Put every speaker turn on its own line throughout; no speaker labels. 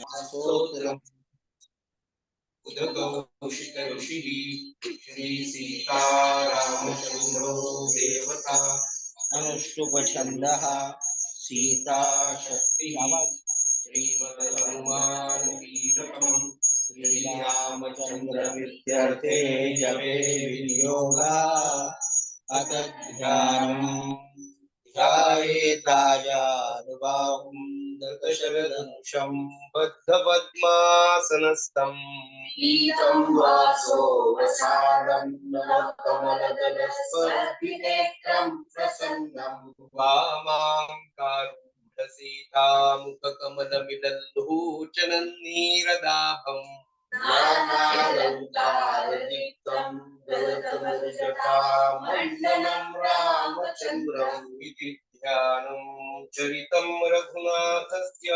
स्तोत्रम् उदकौशिक ऋषिः श्रीसीतारामचन्द्रो देवता
अनुष्टुपछन्दः सीता शक्तिः
श्रीमद्हनुमान् कीलकम् श्रीरामचन्द्रमित्यर्थे जपे विनियोगा
अत ध्यानम् ध्यायेताजानुबाहुं
दशरथनुषम् बद्धपद्मासनस्थम्
पीतं वासो वसादं नवकमलदलस्पर्धिनेत्रं प्रसन्नम्
वामां कारूढसीतामुखकमलमिलल्लोचनन्नीरदाभम्
नानालङ्कारदीप्तं गलतमरुजटामण्डलं रामचन्द्रम्।
इति ध्यानं चरितं रघुनाथस्य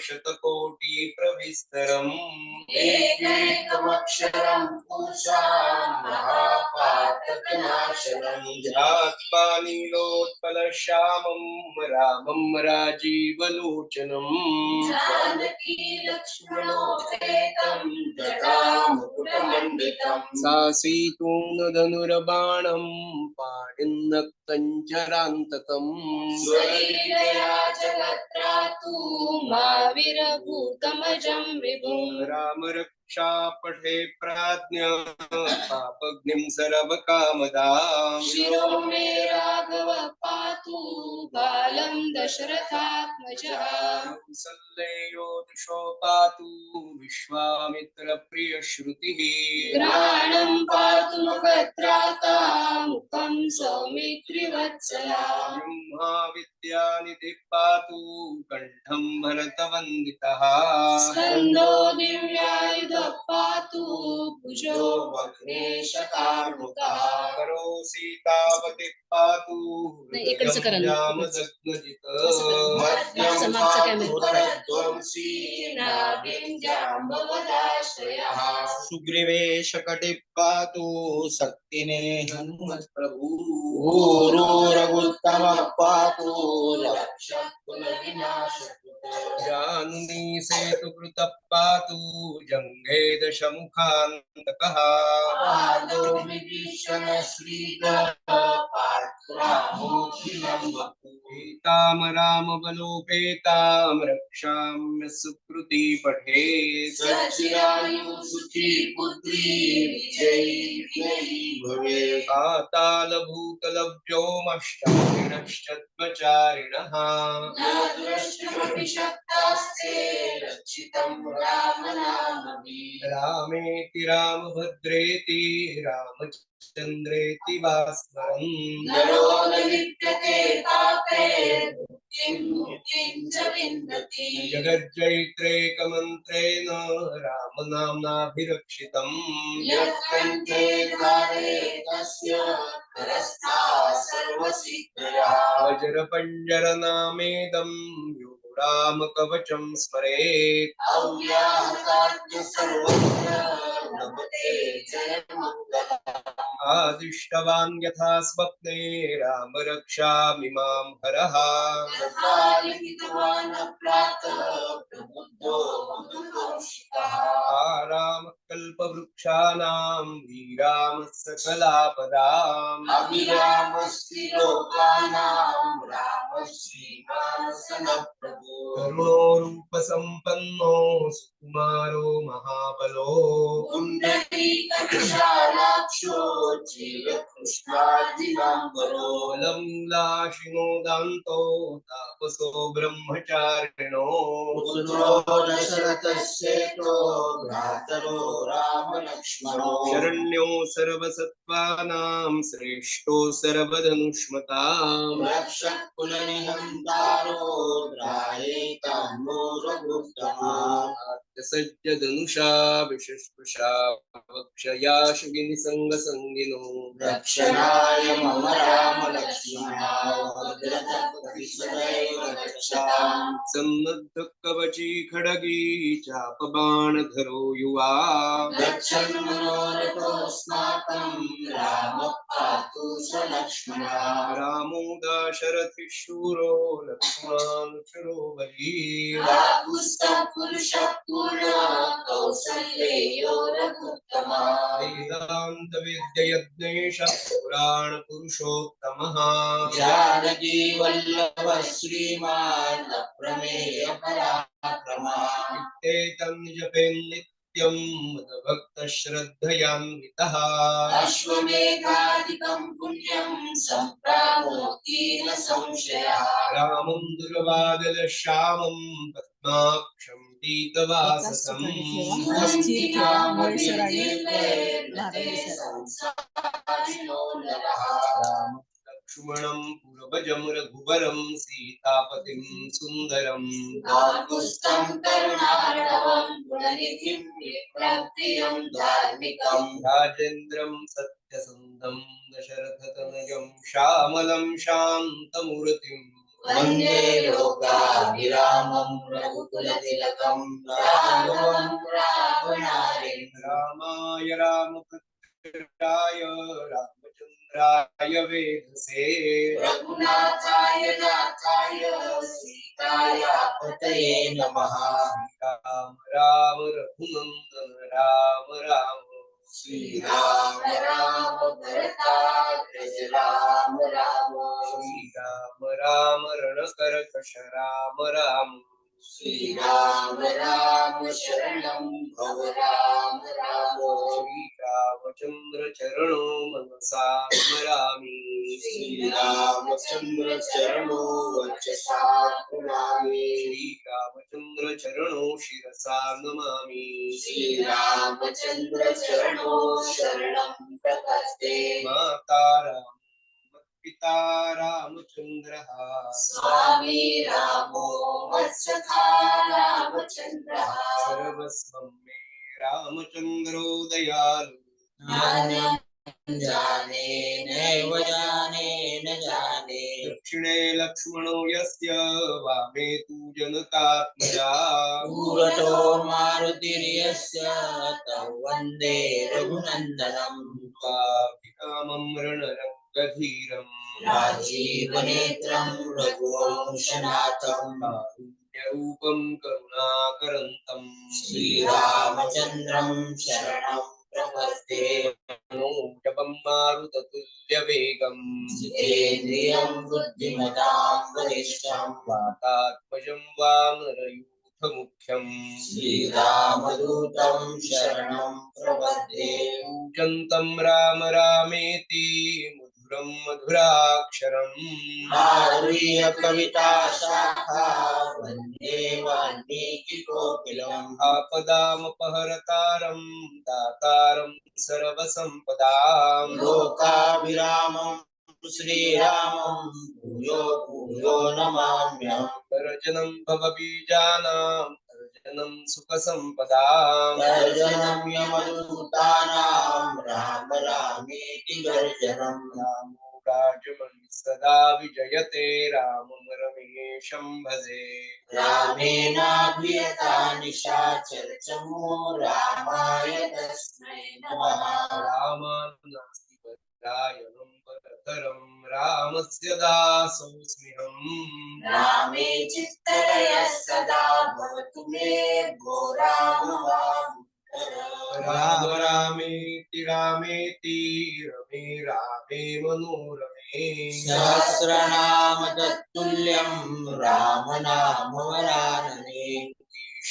शतकोटिप्रविस्तरम्।
एकैकमक्षरं पूषां महापातकनाशनम्
ध्यात्वा नीलोत्पलश्यामं रामं राजीवलोचनम्।
जानकी लक्ष्मणोपेतं जटामुकुटमण्डितम्।
सासीतूर्णधनुर्बाणं पाणिन्नक्तञ्जरान्तकम्
स्वैरया जगत्रातु माविरभूतमजं विभुं
राम रक्षा पठे प्राज्ञ पापग्निं सर्वकामदाम्
शिरो मे राघव पातु बालं दशरथात्मजः।
कौसल्ययो दिशो पातु विश्वामित्रप्रियश्रुतिः
ग्रहाणं पातु मुखत्राता मुखं सौमित्रिवत्सला।
ब्रह्मा विद्यानिधिः पातु कण्ठं भरतवन्दितः।
स्कन्दो दिव्यायुधः पातु भुजो वग्नेशकार्मुकः
करो सीतावतिः पातु
इकडचं करा ना.
रामदग्नजित
समाप्त कॅमेरा.
पातुरध्वंसी नागेन्द्राम्बवदाश्रयः
पातु शक्तिने रघुत्तमः पातु
जानुनी सेतुकृतः जंगे दश दशमुखान्तकः
पादो विभीषण श्रीगपात्रामोखिलं वपु
सीताम रामबलोपेतां रक्षाम्य सुकृती
भवे
पातालभूतलभ्योमष्टाक्षत्मचारिणः रामेति रामभद्रेति रामचन्द्रेति वा स्मरन्
न लिप्यते पापे।
जगज्जैत्रेकमन्त्रेण रामनाम्नाभिरक्षितम्।
यत्कण्ठे धारे तस्य करस्था सर्वसिद्धयः।
वज्रपञ्जरनामेदं यो स्मरेत्।
अव्याहताद्य सर्वत्र लभते जयमङ्गलम्।
आदिष्टवान् यथा स्वप्ने राम हरः।
लिखितवान् प्रातः प्रबुद्धो बुधकौशिकः
रामकल्पवृक्षाणां वीरामः सकलापदाम्।
अभिरामस्ति लोकानां
करुणोरूपसम्पन्नो सुकुमारो महाबलो।
पुण्डरीकविशालाक्षो चिरकृष्णादिनाम्बरो
लम्लाशिनो दान्तो तापसो ब्रह्मचारिणो।
पुत्रो दशरथस्येतो भ्रातरो रामलक्ष्मणो।
शरण्यो सर्वसत्त्वानां श्रेष्ठो सर्वधनुष्मताम्।
रक्षः कुलनिहन्तारो ध्रायेताम्बो रघुत्तमा
सज्जधनुषा विशस्पृशा वक्षया शिगिनिसङ्गसङ्गिनो
रक्षणाय मम राम
सन्नद्धकवची खड्गी चापबाणधरो युवा
रामः
दाशरथि शूरो लक्ष्मणानुचरो बली
पुरुषः
वेदान्तविद्ययज्ञेश पुराणपुरुषोत्तमः
जानकी वल्लभ श्रीमान् अप्रमेय पराक्रमः
एतं जपेन् नित्यं मदभक्तश्रद्धयान्वितः
अश्वमेधादिकं पुण्यं सम्प्राप्नोति न संशयः
रामं दुर्वादलश्यामं पद्माक्षं पीतवाससम् लक्ष्मणं पूर्वजं रघुवरं सीतापतिं
धार्मिकम्
राजेन्द्रं सत्यसन्धं दशरथतनयं श्यामलं शान्तमूर्तिम्
वंदे लोकाभिरामं रघुकुलतिलकं राघवं रावणारिं
रामाय रामभद्राय रामचन्द्राय वेधसे।
रघुनाथाय नाथाय सीताय पतये नमः।
राम राम रघुनन्दन राम राम।
श्रीराम राम भरताग्रज राम राम
श्रीराम राम रणकरकश राम राम
श्रीराम राम शरणं भव राम राम
श्रीरामचन्द्र चरणो मनसा स्मरामि।
श्रीरामचन्द्र चरणो वचसा प्रणमामि
श्रीरामचन्द्र चरणो शिरसा नमामि।
श्रीरामचन्द्र चरणो शरणं प्रपद्ये
माता राम पिता रामचन्द्रः
स्वामी रामो वत्सखा रामचन्द्रः
सर्वस्वं मे रामचन्द्रो दयालु
जाने नैव जाने न जाने।
दक्षिणे लक्ष्मणो यस्य वामे तु जनकात्मजा
पूरतो मारुतिर्यस्य तं वंदे रघुनन्दनम्
कामं रणरङ्गधीरम्
राजीवनेत्रं रघुवंशनाथम्।
रूपं करुणाकरन्तम्।
श्रीरामचन्द्रं शरणं प्रपद्ये।
जपं मारुततुल्यवेगम्।
जितेन्द्रियं बुद्धिमतां वरिष्ठं
वातात्मजं वानरयूथमुख्यम्।
श्रीरामदूतं शरणं प्रपद्ये।
पूजन्तं राम रामेति। मधुराक्षरम्
माधुर्य कविता शाखा वंदे वाल्मीकिकोकिलम्।
आपदामपहरतारं दातारं सर्वसम्पदाम्।
लोकाभिरामं श्रीरामं भूयो भूयो नमाम्यहम्।
गर्जनं भवबीजानां गर्जनं सुखसम्पदाम्
यमदूतानां राम रामेति
सदा विजयते। रामं रमेशं भजे
रामेणाभियता निशाचरचमो रामाय तस्मै नमः।
रामान्नास्ति परायणं परतरं रामस्य दासोऽस्म्यहम्
रामे चित्तरयः सदा भवतु मे भो राम
राम रामेति रामेति रमे रामे मनोरमे।
सहस्रनाम तत्तुल्यं राम नाम वरानने।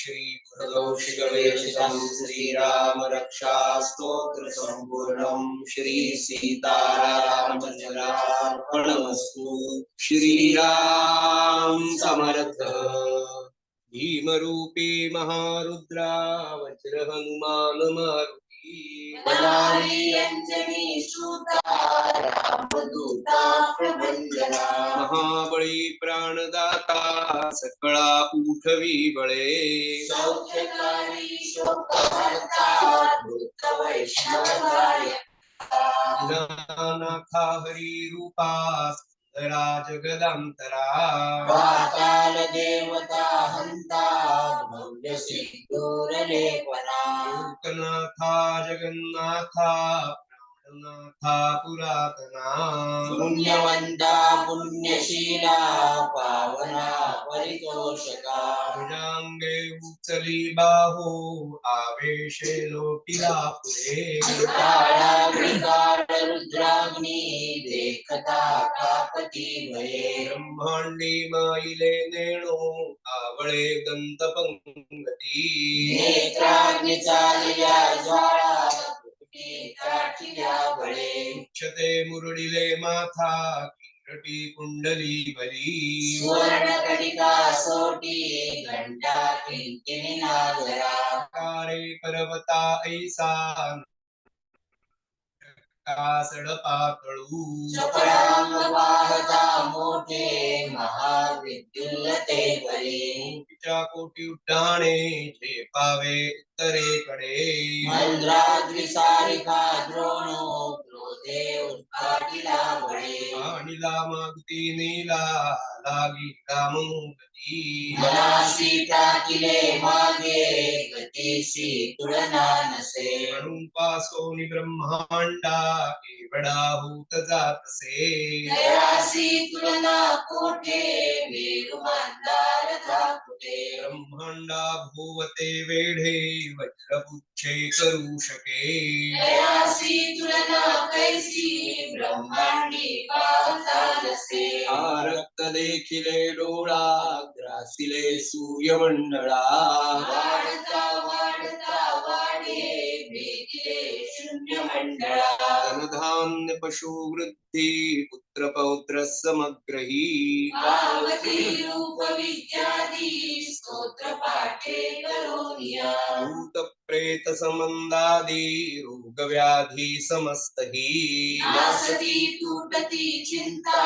श्री गुरुकौशिकवेशितं श्रीराम रक्षा स्तोत्र सम्पूर्णं श्री सीतारामचन्द्रार्पणमस्तु श्रीराम समर्थ भीमरूपी महारुद्रा वज्र हनुमान
अंजनी सूता रामदूता प्रबंधना
महाबळी प्राणदाता सकळा उठवी बळे।
सौख्यकारी शोकहर्ता
हरी रूपा सुंदरा जगदांतरा
पाताल देवता हंता भव्य सिंदूरलेपना
लोकनाथा जगन्नाथा प्राणनाथा पुरातना
पुण्यवंता पुण्यशीला पावना परितोषका।
भुजांगे उचली बाहो आवेशे लोटिला
विकार रुद्राग्नी देखता कापती भये
ब्रह्मांडी माईले नेणो आवळे गंतपंगती
नेत्राग्नी चालल्या
उच्चते मुरडिले माथा किरटी कुंडली बली।
सुवर्ण कटिका सोटी घंटा किंकिणी नागरा।
कारे पर्वता ऐसा सडपातळू
चपळांग वाहता मोठे महाविद्युल्लते बळी।
कोटी उड्डाणे झेपावे उत्तरेकडे
मंद्राद्रिसारिका द्रोणो क्रोधे उत्काटिला बळे
आणिला मागती नीला लागी रामगती
मनासी टाकिले मागे गतीसी तुलना नसे
म्हणून पासोनी ब्रह्मांडा एवढा होत जातसे
दयासी तुलना कोठे वेरु धाकुटे
ब्रह्मांडा भोवते वेढे। वज्रपुच्छे करू शके
दयासी तुलना कैसी ब्रह्मांडी
डोळा ग्रासिले सूर्यमंडळा।
वाढता
धनधान्य पशु वृद्धि पुत्र पौत्र समग्रही भूत प्रेत संबंधादी रोग व्याधी समस्तही
नासती तुटती चिंता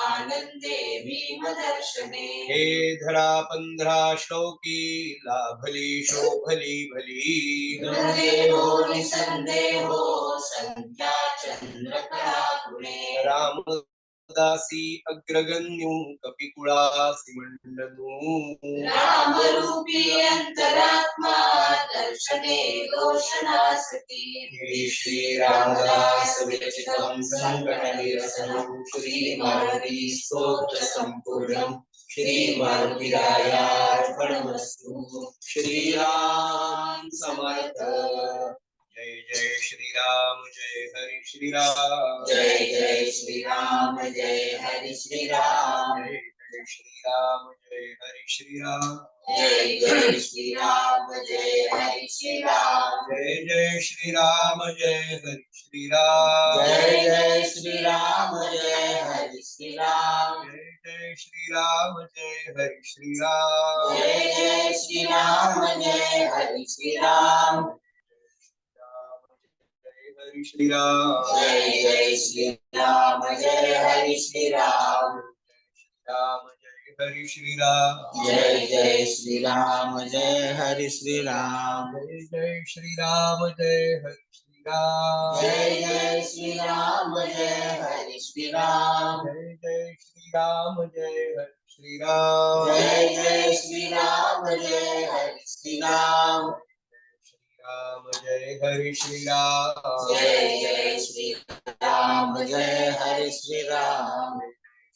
आनंदे भीम दर्शने
हे धरा पंधरा श्लोकी लाभली शोभली भली
हृदेहो निसंदेहो संख्या चंद्र कळापुणे
रामदासी अग्रगण्यू कपिकुळासी मंडनू
रामरूपी अंतरात्मा दर्शने दोषनासती
हे श्री रामदास विरचितं संकटनिरसनं श्रीमारुती स्तोत्र सम्पूर्णम् श्रीमारुतिरायार्पणमस्तु। श्रीराम समर्थ। जय श्रीराम जय हरि श्रीराम।
जय जय श्री राम जय हरि श्री राम
जय जय श्रीराम जय हरि श्रीराम।
जय जय श्री राम जय हरि श्री राम
जय जय श्रीराम जय हरि श्रीराम।
जय जय श्री राम जय हरि श्री राम
जय जय श्रीराम जय हरि श्रीराम।
जय जय श्री राम जय हरि श्री राम
हरि श्रीराम।
जय जय श्री राम जय हरि श्री राम
राम जय हरि श्रीराम।
जय जय श्री राम जय हरि श्री राम
जय जय श्रीराम जय हरि श्रीराम।
जय जय श्री राम जय हरि श्री राम
जय जय श्रीराम जय हरि श्रीराम।
जय जय श्री राम जय हरि श्री राम
श्रीराम जय हरि श्रीराम
जय जय श्री राम जय हरि श्री राम।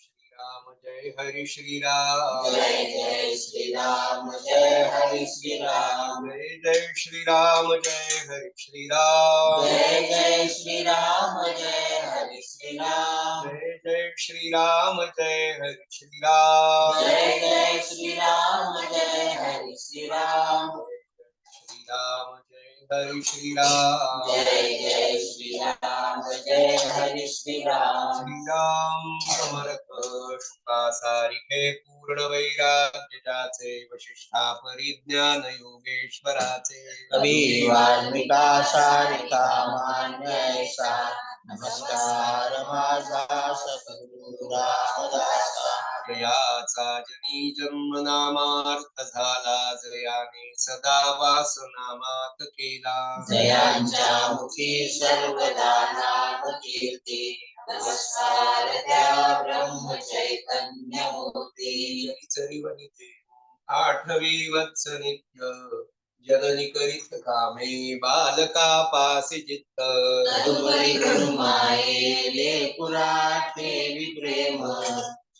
श्रीराम जय हरि श्रीराम
जय जय श्री राम जय हरि श्री राम।
जय जय श्रीराम जय हरि श्रीराम
जय जय श्री राम जय हरि श्री राम।
जय जय श्रीराम जय हरि श्रीराम
जय जय श्री राम जय हरि श्री राम।
श्रीराम जय हरि श्रीराम
जय जय श्री राम जय हरि श्री राम
श्रीराम समर्थ शुका सारिके पूर्ण वैराग्य त्याचे वशिष्ठा परिज्ञान योगेश्वराचे
कवी वाल्मिका सारिका मान्यसा नमस्कार माझा सद्गुरु रामदासा
जनी जन्म नामार्थ झाला जयाने सदा वासनामात केला
जयांच्या मुखी सर्वदा नाम कीर्ती नमस्कार त्या ब्रह्म चैतन्य मूर्ती
चरी वनिते आठवी वत्स नित्य जननी करीत कामे बालका पासी चित्त
तदुपरी गुरुमाये लेकुरा ठेवी प्रेम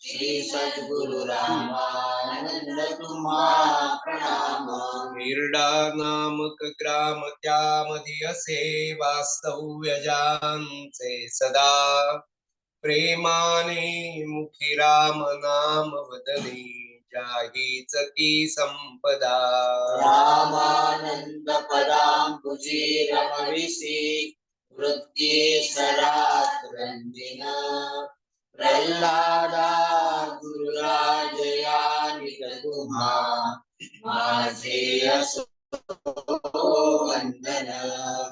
श्री सद्गुरु रामानंद तुम्हा प्रणाम।
हिरडा नामक ग्राम त्यामध्ये असे वास्तव्य जानचे सदा। प्रेमाने मुखी राम नाम वदने जाहीच की संपदा।
रामानंद पदांबुजी रमविसी वृत्ती सरात रंजिन। प्रल्हादा गुरुराजया तुम्हा। माझे असो वंदन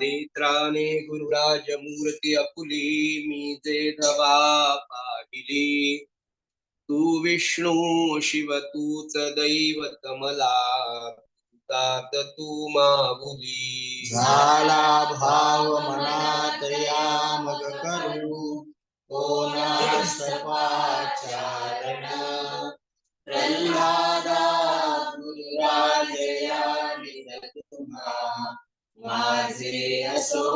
नेत्राने गुरुराज मूर्ती अपुली मी जे धवा पाहिली। तू विष्णू शिव तूच दैवत मला तात तू माऊली
झाला भाव मनात या मग करू। कोणास पाचारण प्रल्हादा गुरुराजया निज माझे असो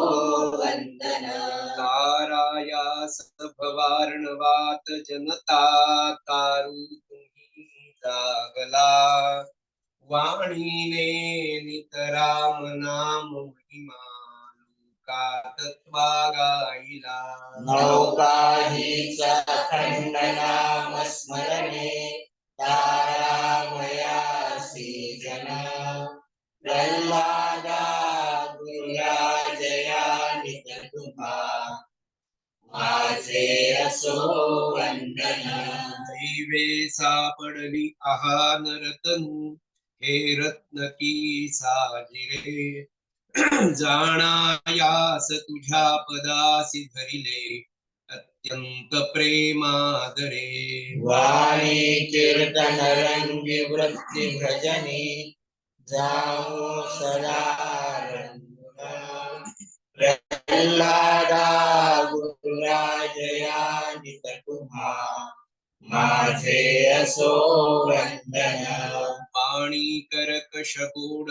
वंदन
तारायास भवार्णवात जनता तारू तुम्ही जागला। वाणीने नितराम नाम महिमा। लोकातत्वा गाईला
नौका हीचा खंड नाम स्मरणे तारामयासी जन। प्रल्हादा गुरुराजया निज तुम्हा माझे असो वंदन
दैवे सापडली आहान रतनु हे रत्न की साजिरे। जाणायास तुझ्या पदासी धरिले अत्यंत प्रेमादरे
वाणी कीर्तन रंगी वृत्ती भजनी जाऊ सदा. प्रल्हादा गुरुराजया नित तुम्हा माझे असो वंदन
पाणी करकश गोड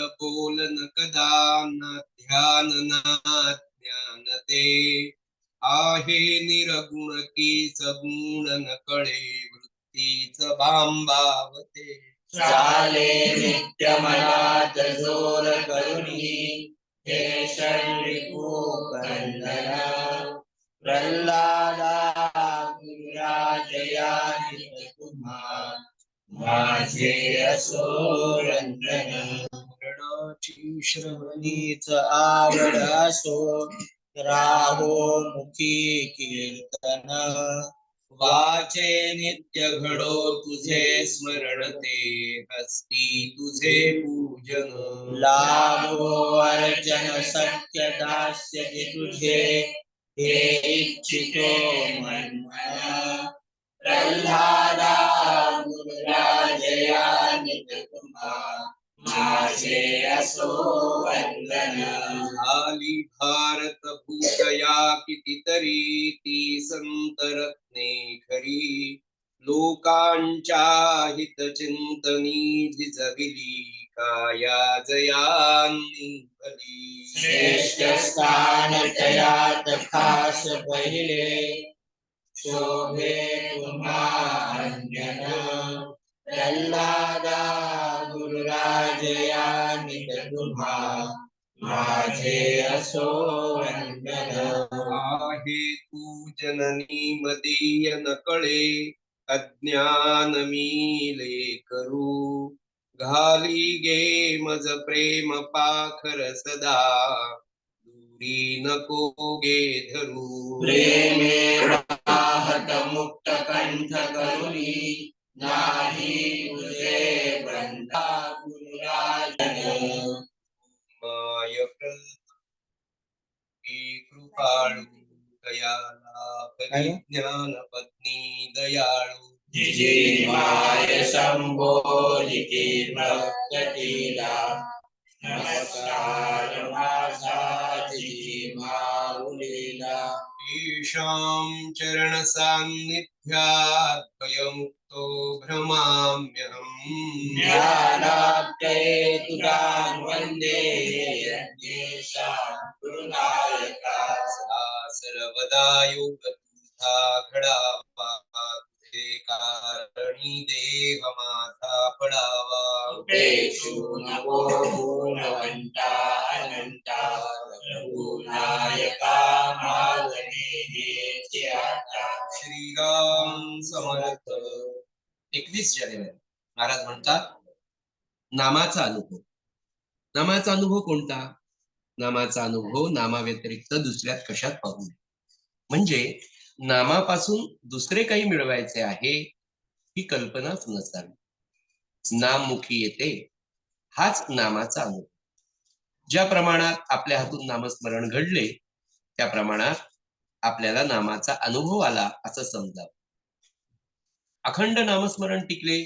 माझे असो आवड असो राहो मुखी कीर्तन. वाचे नित्य घडो
तुझे स्मरण ते हस्ती तुझे पूजन.
लाभो अर्चन सत्य दास्य तुझे हे इच्छितो मन्मन. प्रल्हादा गुरुराजया नित तुम्हा माझे असो वंदन
झाली भारत भूतया कितीतरी ती खरी लोकांच्या हित चिंतनी झिजविली काया जयांनी भली
श्रेष्ठ स्थान तयात खास पहिले अंजन प्रल्हादा गुरुराजया नित माझे असो
आहे तू जननी मदीय न अज्ञान मीले करू। घाली गे मज प्रेम पाखर सदा। दीनकोगे धरू।
प्रेमेण मुक्तकण्ठकरुणी नाहि भुजे वृन्दा गुरुराजन
माय कृपाणुदयालापरिज्ञानपत्नी दयाळु
जिजीवाय शम्भो जिकीर्णतीला नमस्कार माझाजी माऊलीला
ईशां चरणसान्निध्यात् भयमुक्तो भ्रमाम्यहम्।
ज्ञानाप्ते तुलां वन्दे गुरुनायका
सा सर्वदा योगबुद्धा घडापा कारणी देह माझा पडावा
उपेक्षु गुणवंता अनंता रघुनायका आता
श्रीराम समर्थ। एकवीस जानेवारी। महाराज म्हणतात नामाचा अनुभव. नामाचा अनुभव कोणता? नामाचा अनुभव नामाव्यतिरिक्त दुसऱ्यात कशात पाहू नये. म्हणजे नामापासून दुसरे काही मिळवायचे आहे ही कल्पनाच नसावी नाम मुखी येते हाच नामाचा अनुभव. ज्या प्रमाणात आपल्या हातून नामस्मरण घडले त्या प्रमाणात आपल्याला नामाचा अनुभव आला असं समजावं. अखंड नामस्मरण टिकले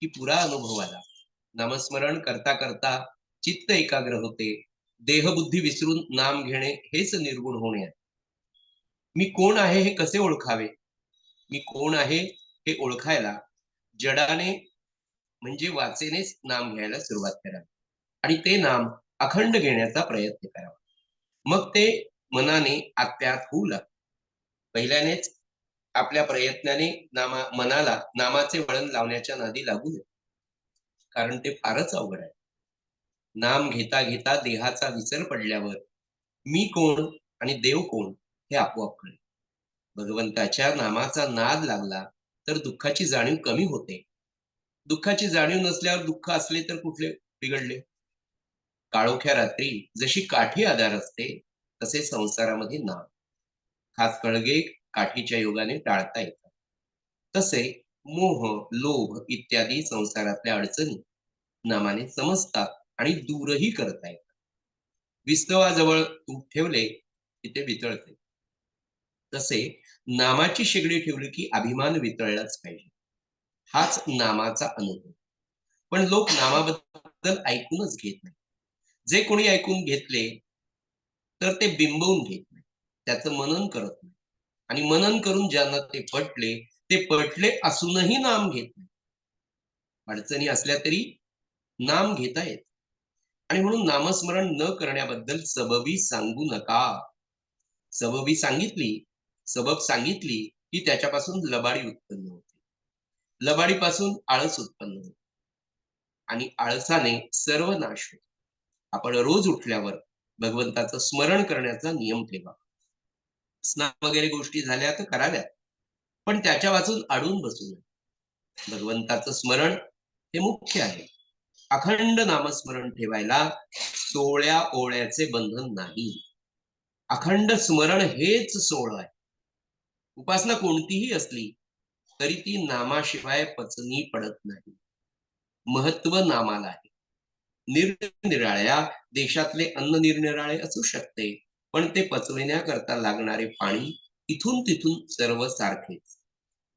की पुरा अनुभव आला. नामस्मरण करता करता चित्त एकाग्र होते देहबुद्धी विसरून नाम घेणे हेच निर्गुण होणे आहे. मी कोण आहे हे कसे ओळखावे? मी कोण आहे हे ओळखायला जडाने म्हणजे वाचेनेच नाम घ्यायला सुरुवात करावी आणि ते नाम अखंड घेण्याचा प्रयत्न करावा. मग ते मनाने आत्यात होऊ लागते. पहिल्यानेच आपल्या प्रयत्नाने नामा मनाला नामाचे वळण लावण्याच्या नादी लागू नये. कारण ते फारच अवघड आहे. नाम घेता घेता देहाचा विसर पडल्यावर मी कोण आणि देव कोण हे आपोआप कळेल. भगवंताच्या नामाचा नाद लागला तर दुःखाची जाणीव कमी होते. दुःखाची जाणीव नसल्यावर दुःख असले तर कुठले? बिघडले. काळोख्या रात्री जशी काठी आधार असते तसे संसारामध्ये नाम खास कळगे काठीच्या योगाने टाळता येतात. तसे मोह लोभ इत्यादी संसारातल्या अडचणी नामाने समजतात आणि दूरही करता येतात. विस्तवाजवळ तूप ठेवले की ते वितळते. तसे नामाची शेगडी ठेवली की अभिमान वितळलाच पाहिजे. हाच नामाचा अनुभव. पण लोक नामाबद्दल ऐकूनच घेत नाही जे कोणी ऐकून घेतले तर ते बिंबवून घेत नाही त्याचं मनन करत नाही आणि मनन करून ज्यांना ते पटले ते पटले असूनही नाम घेत नाही अडचणी असल्या तरी नाम घेता येत. आणि म्हणून नामस्मरण न करण्याबद्दल सबबी सांगू नका. सबबी सांगितली सबब सांगितली की त्याच्यापासून लबाडी उत्पन्न होते. लबाडीपासून आळस उत्पन्न होते. आणि आळसाने सर्व नाश होतो. आपण रोज उठल्यावर भगवंताचं स्मरण करण्याचा नियम ठेवा. स्नान वगैरे गोष्टी झाल्या तर कराव्यात पण त्याच्या वाचून अडून बसू नये भगवंताचं स्मरण हे मुख्य आहे. अखंड नामस्मरण ठेवायला सोळ्या ओळ्याचे बंधन नाही. अखंड स्मरण हेच सोळ आहे. उपासना कोणतीही असली तरी ती नामाशिवाय पचनी पडत नाही. महत्त्व नामाला आहे. निरनिराळ्या देशातले अन्न निरनिराळे असू शकते पण ते पचविण्याकरता लागणारे पाणी इथून तिथून सर्व सारखेच.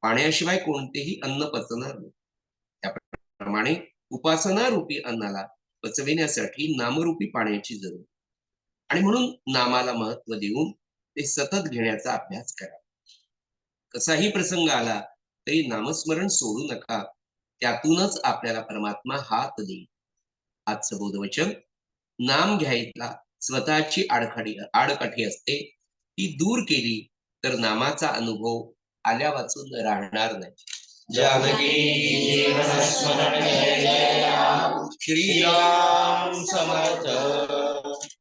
पाण्याशिवाय कोणतेही अन्न पचणार नाही. त्याप्रमाणे उपासना रूपी अन्नाला पचविण्यासाठी नामरूपी पाण्याची जरूर. आणि म्हणून नामाला महत्त्व देऊन ते सतत घेण्याचा अभ्यास करा. कसाही प्रसंग आला तरी नामस्मरण सोडू नका. त्यातूनच आपल्याला परमात्मा हात देईल. आजचं बोधवचन नाम घ्यायला स्वतःची आडखडी आडकाठी असते. ती दूर केली तर नामाचा अनुभव आल्या वाचून राहणार नाही.
जानकी समर्थ.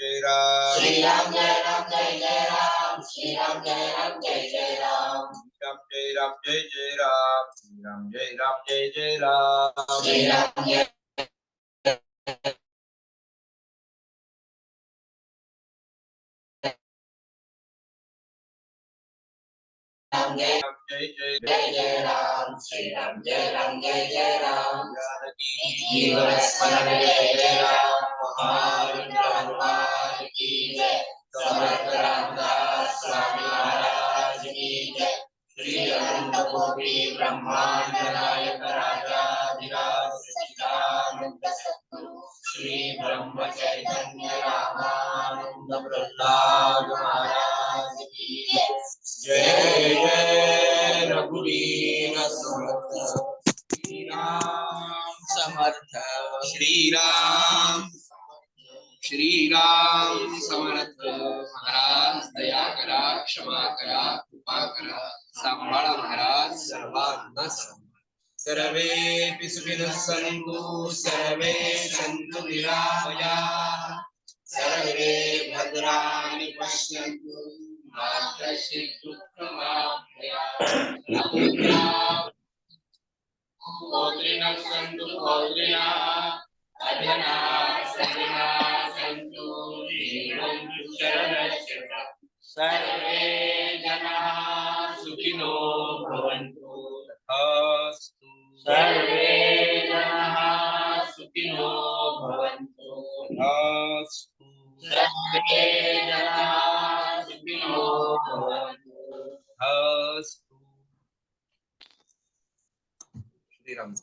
जय राम
श्रीराम जय राम जय जय राम श्रीराम जय राम जय जय राम
श्रीराम जय राम जय जय राम श्रीराम जय राम जय जय राम
श्रीराम जय राम जय
राम जय जय
जय जय राम श्रीराम जय राम जय जय राम
जानकी
जीवन स्मरण जय जय राम महावीर की जय। समर्थ रामदास स्वामी महाराज की जय। श्री अनंत कोटि ब्रह्मांड नायक राजा विराज सच्चिदानंद सद्गुरु श्री ब्रह्म चैतन्य रामानंद प्रहलाद महाराज की जय।
जय जय रघुवीर समर्थ श्रीराम
समर्थ।
श्रीराम समर्थ, महाराज, दया करा, क्षमा करा, कृपा करा, सांभाळा महाराज, सर्वांना सर्वे सुखिनः सन्तु, सर्वे सन्तु निरामया. सर्वे भद्राणि पश्यन्तु मा कश्चित् दुःखमाप्नुयात्
सन्तु पौत्रिणः अधना सजना जीवन्तु शरणस्य सर्वे जनाः सुखिनो भवन्तु
तथास्तु
सर्वे जनाः सुखिनो भवन्तु
तथास्तु
सर्वे जनाः सुखिनो भवन्तु
तथास्तु श्रीराम